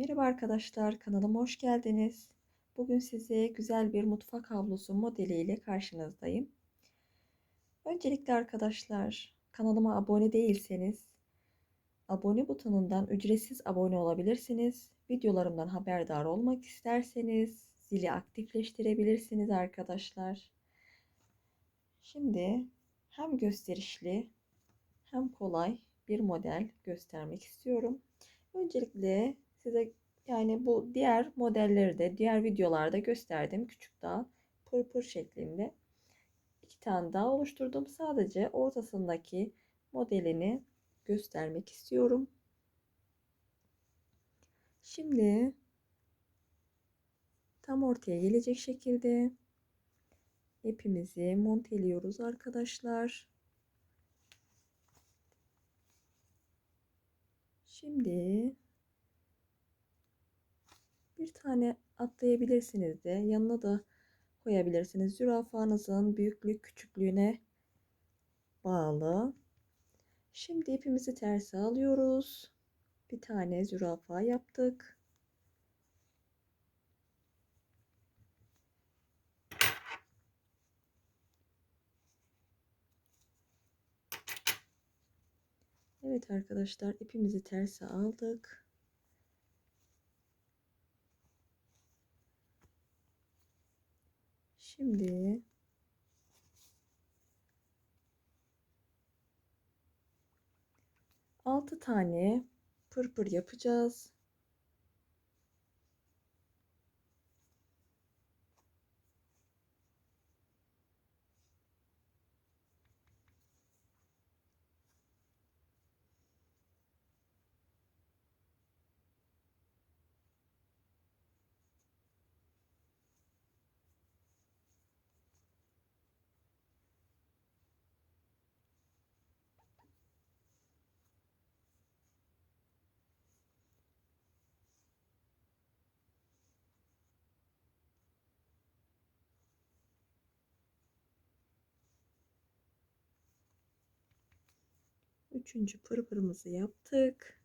Merhaba arkadaşlar, kanalıma hoş geldiniz. Bugün size güzel bir mutfak havlusu modeliyle karşınızdayım. Öncelikle arkadaşlar, kanalıma abone değilseniz abone butonundan ücretsiz abone olabilirsiniz. Videolarımdan haberdar olmak isterseniz zili aktifleştirebilirsiniz arkadaşlar. Şimdi hem gösterişli hem kolay bir model göstermek istiyorum. Öncelikle size yani bu diğer modelleri de diğer videolarda gösterdim. Küçük daha pırpır şeklinde. iki tane daha oluşturdum. Sadece ortasındaki modelini göstermek istiyorum. Şimdi tam ortaya gelecek şekilde ipimizi monteliyoruz arkadaşlar. Şimdi bir tane atlayabilirsiniz de yanına da koyabilirsiniz. Zürafanızın büyüklük küçüklüğüne bağlı. Şimdi ipimizi terse alıyoruz. Bir tane zürafa yaptık. Evet arkadaşlar ipimizi terse aldık. Şimdi altı tane pırpır yapacağız. Üçüncü pırpırımızı yaptık.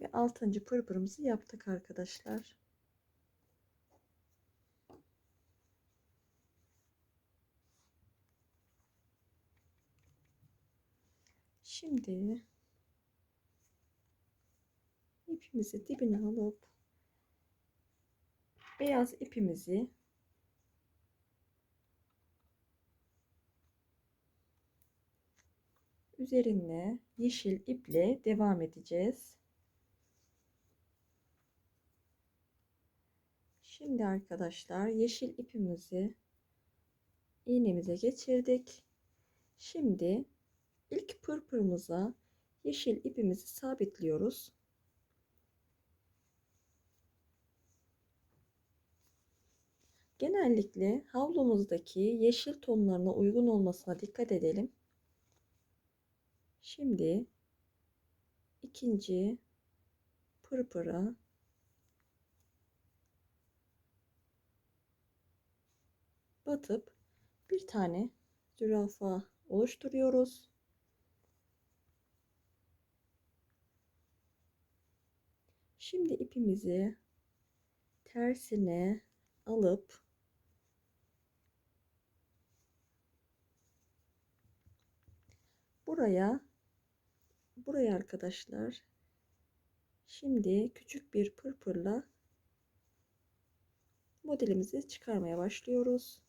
Ve altıncı pırpırımızı yaptık arkadaşlar. Şimdi ipimizi dibine alıp beyaz ipimizi üzerine yeşil iple devam edeceğiz. Şimdi arkadaşlar yeşil ipimizi iğnemize geçirdik. Şimdi ilk pırpırımıza yeşil ipimizi sabitliyoruz. Genellikle havlumuzdaki yeşil tonlarına uygun olmasına dikkat edelim. Şimdi ikinci pırpıra batıp bir tane zürafa oluşturuyoruz. Şimdi ipimizi tersine alıp buraya buraya arkadaşlar şimdi küçük bir pırpırla modelimizi çıkarmaya başlıyoruz.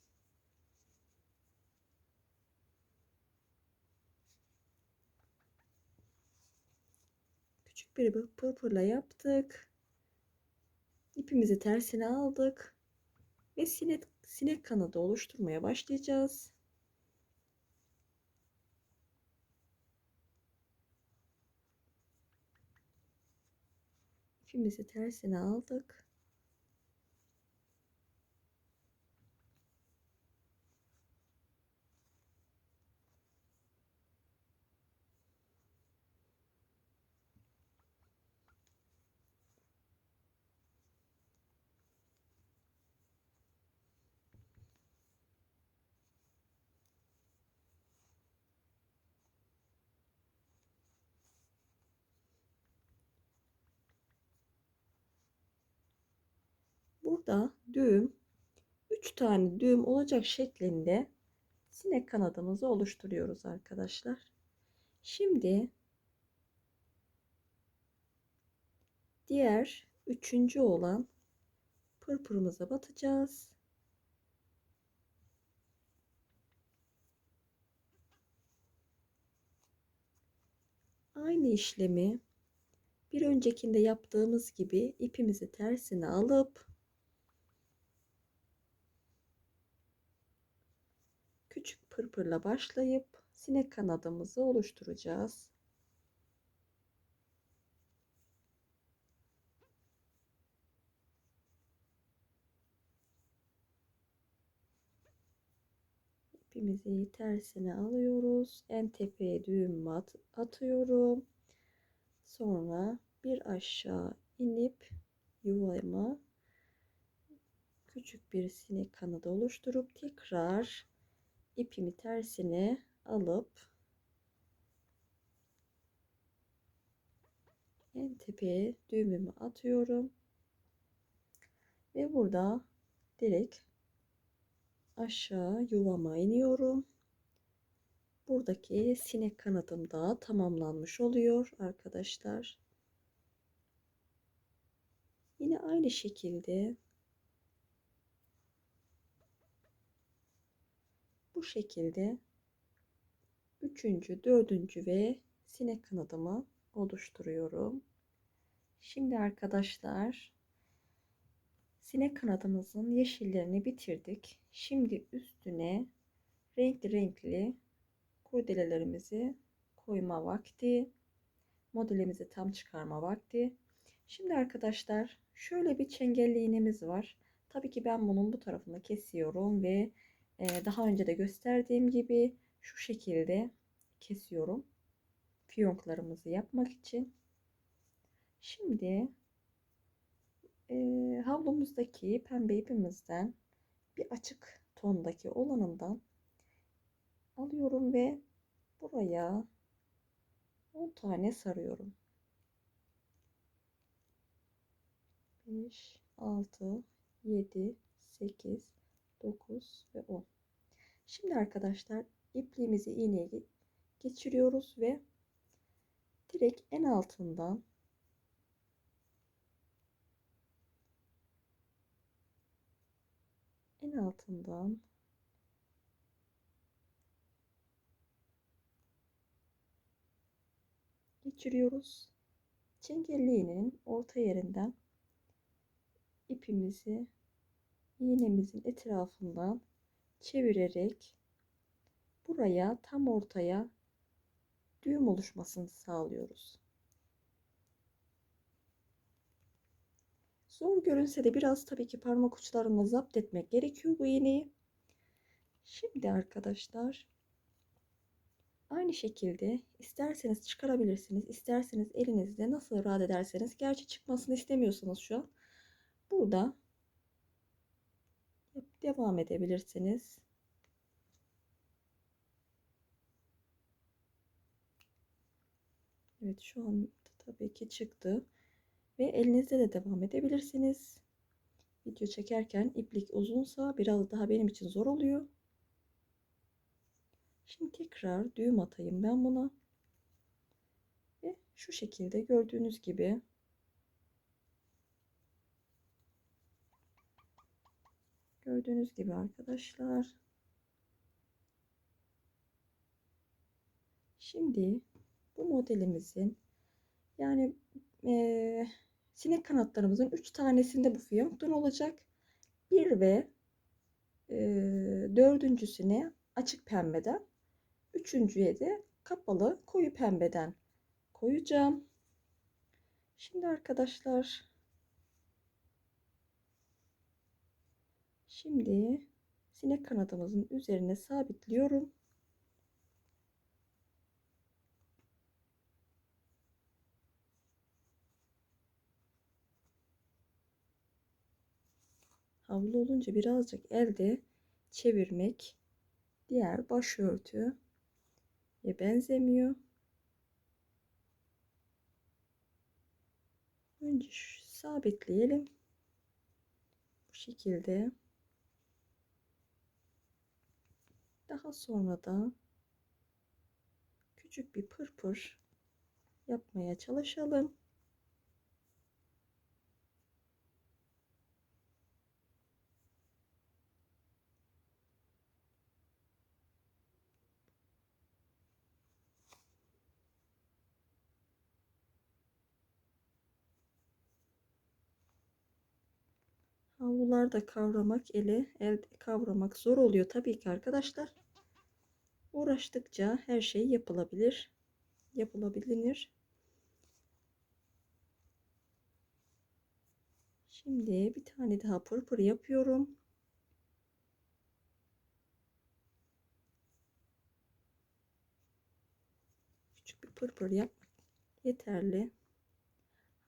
Küçük bir pırpırla yaptık. İpimizi tersine aldık ve sinek, sinek kanadı oluşturmaya başlayacağız. İpimizi tersine aldık. Burada düğüm 3 tane düğüm olacak şeklinde sinek kanadımızı oluşturuyoruz arkadaşlar. Şimdi diğer üçüncü olan pırpırımıza batacağız. Aynı işlemi bir öncekinde yaptığımız gibi ipimizi tersine alıp küçük pırpırla başlayıp sinek kanadımızı oluşturacağız. İpimizi tersine alıyoruz. En tepeye düğüm at atıyorum. Sonra bir aşağı inip yuvama küçük bir sinek kanadı oluşturup tekrar ipimi tersine alıp en tepeye düğümümü atıyorum ve burada direkt aşağı yuvama iniyorum. Buradaki sinek kanadım da tamamlanmış oluyor arkadaşlar. Yine aynı şekilde bu şekilde üçüncü, dördüncü ve sinek kanadımı oluşturuyorum. Şimdi arkadaşlar sinek kanadımızın yeşillerini bitirdik. Şimdi üstüne renkli renkli kurdelelerimizi koyma vakti. Modelimizi tam çıkarma vakti. Şimdi arkadaşlar şöyle bir çengelli iğnemiz var. Tabii ki ben bunun bu tarafını kesiyorum ve daha önce de gösterdiğim gibi şu şekilde kesiyorum. Fiyonklarımızı yapmak için. Şimdi e, havlumuzdaki pembe ipimizden bir açık tondaki olanından alıyorum ve buraya 10 tane sarıyorum. 5 6 7 8 9 ve 10. Şimdi arkadaşlar ipliğimizi iğneye geçiriyoruz ve direkt en altından en altından geçiriyoruz. Çengelli iğnenin orta yerinden ipimizi iğnemizin etrafından çevirerek buraya tam ortaya düğüm oluşmasını sağlıyoruz. Zor görünse de biraz tabii ki parmak uçlarımla zapt etmek gerekiyor bu iğneyi. Şimdi arkadaşlar aynı şekilde isterseniz çıkarabilirsiniz. isterseniz elinizde nasıl rahat ederseniz. Gerçi çıkmasını istemiyorsanız şu an. Burada devam edebilirsiniz. Evet şu an tabii ki çıktı. Ve elinizde de devam edebilirsiniz. Video çekerken iplik uzunsa biraz daha benim için zor oluyor. Şimdi tekrar düğüm atayım ben buna. Ve şu şekilde gördüğünüz gibi Gördüğünüz gibi arkadaşlar. Şimdi bu modelimizin yani e, sinek kanatlarımızın 3 tanesinde bu fiyonktan olacak. Bir ve e, dördüncüsüne açık pembeden. Üçüncüye de kapalı koyu pembeden koyacağım. Şimdi arkadaşlar Şimdi sinek kanadımızın üzerine sabitliyorum. Havlu olunca birazcık elde çevirmek diğer başörtü benzemiyor. Önce sabitleyelim şekilde daha sonra da küçük bir pırpır yapmaya çalışalım. Havlularda kavramak eli elde kavramak zor oluyor tabii ki arkadaşlar. Uğraştıkça her şey yapılabilir. Yapılabilir. Şimdi bir tane daha pırpır yapıyorum. Küçük bir pırpır yapmak yeterli.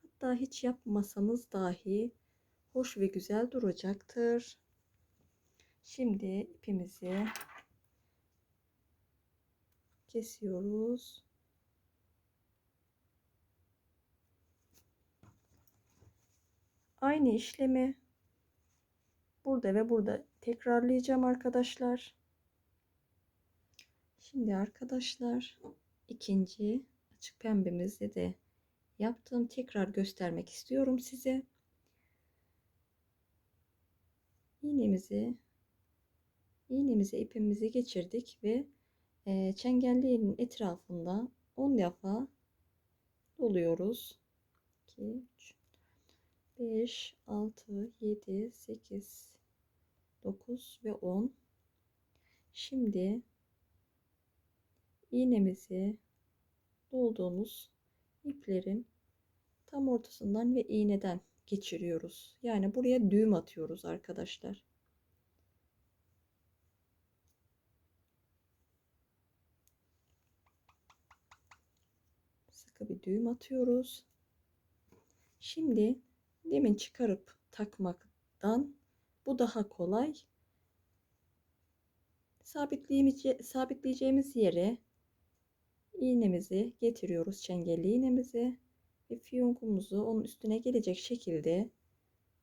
Hatta hiç yapmasanız dahi hoş ve güzel duracaktır. Şimdi ipimizi kesiyoruz. Aynı işlemi burada ve burada tekrarlayacağım arkadaşlar. Şimdi arkadaşlar ikinci açık pembemizi de yaptım. Tekrar göstermek istiyorum size. iğnemizi iğnemize ipimizi geçirdik ve e, çengelliğinin etrafında 10 defa doluyoruz. 2 3 5 6 7 8 9 ve 10 şimdi iğnemizi dolduğumuz iplerin tam ortasından ve iğneden geçiriyoruz. Yani buraya düğüm atıyoruz arkadaşlar. Sıkı bir düğüm atıyoruz. Şimdi demin çıkarıp takmaktan bu daha kolay. Sabitleyeceğimiz yere iğnemizi getiriyoruz çengelli iğnemizi ve fiyonkumuzu onun üstüne gelecek şekilde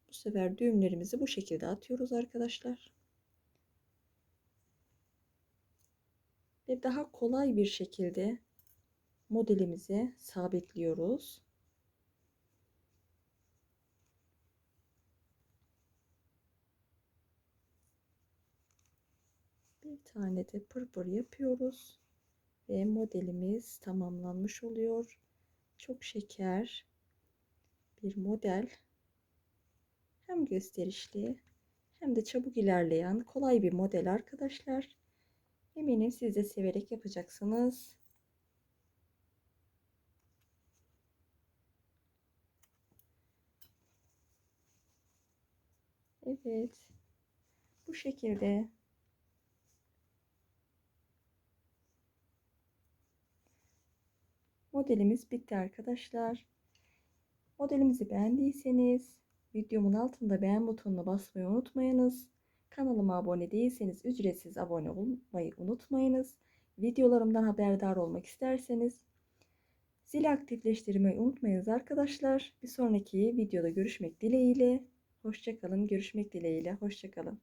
bu sefer düğümlerimizi bu şekilde atıyoruz arkadaşlar. Ve daha kolay bir şekilde modelimizi sabitliyoruz. Bir tane de pırpır yapıyoruz ve modelimiz tamamlanmış oluyor. Çok şeker bir model. Hem gösterişli hem de çabuk ilerleyen kolay bir model arkadaşlar. Eminim siz de severek yapacaksınız. Evet. Bu şekilde Modelimiz bitti arkadaşlar. Modelimizi beğendiyseniz videomun altında beğen butonuna basmayı unutmayınız. Kanalıma abone değilseniz ücretsiz abone olmayı unutmayınız. Videolarımdan haberdar olmak isterseniz zil aktifleştirmeyi unutmayınız arkadaşlar. Bir sonraki videoda görüşmek dileğiyle. Hoşçakalın. Görüşmek dileğiyle. Hoşçakalın.